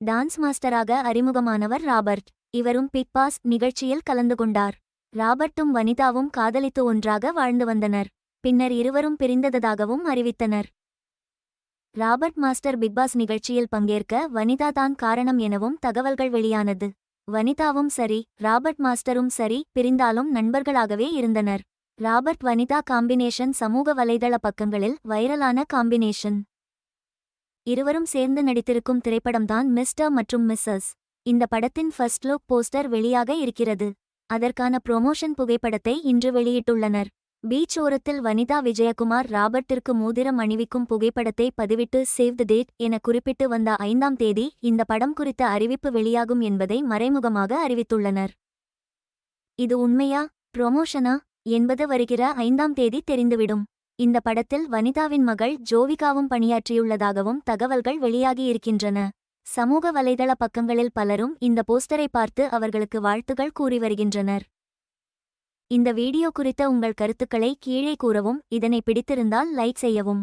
Dance மாஸ்டராக அறிமுகமானவர் Robert. இவரும் பிக் பாஸ் நிகழ்ச்சியில் கலந்து கொண்டார். ராபர்ட்டும் வனிதாவும் காதலித்து ஒன்றாக வாழ்ந்து வந்தனர். பின்னர் இருவரும் பிரிந்ததாகவும் அறிவித்தனர். ராபர்ட் மாஸ்டர் பிக்பாஸ் நிகழ்ச்சியில் பங்கேற்க வனிதா தான் காரணம் எனவும் தகவல்கள் வெளியானது. வனிதாவும் சரி ராபர்ட் மாஸ்டரும் சரி பிரிந்தாலும் நண்பர்களாகவே இருந்தனர். ராபர்ட் வனிதா காம்பினேஷன் சமூக வலைதள பக்கங்களில் வைரலான காம்பினேஷன். இருவரும் சேர்ந்து நடித்திருக்கும் திரைப்படம்தான் மிஸ்டர் மற்றும் மிஸ்ஸஸ். இந்த படத்தின் ஃபர்ஸ்ட் லுக் போஸ்டர் வெளியாக இருக்கிறது. அதற்கான ப்ரொமோஷன் புகைப்படத்தை இன்று வெளியிட்டுள்ளனர். பீச் ஓரத்தில் வனிதா விஜயகுமார் ராபர்ட்டிற்கு மோதிரம் அணிவிக்கும் புகைப்படத்தை பதிவிட்டு சேவ் தி டேட் என குறிப்பிட்டு வந்த ஐந்தாம் தேதி இந்த படம் குறித்த அறிவிப்பு வெளியாகும் என்பதை மறைமுகமாக அறிவித்துள்ளனர். இது உண்மையா? ப்ரொமோஷனா? என்பது வருகிற ஐந்தாம் தேதி தெரிந்துவிடும். இந்த படத்தில் வனிதாவின் மகள் ஜோவிகாவும் பணியாற்றியுள்ளதாகவும் தகவல்கள் வெளியாகியிருக்கின்றன. சமூக வலைதள பக்கங்களில் பலரும் இந்த போஸ்டரை பார்த்து அவர்களுக்கு வாழ்த்துகள் கூறி வருகின்றனர். இந்த வீடியோ குறித்த உங்கள் கருத்துக்களை கீழே கூறவும் இதனை பிடித்திருந்தால் லைக் செய்யவும்.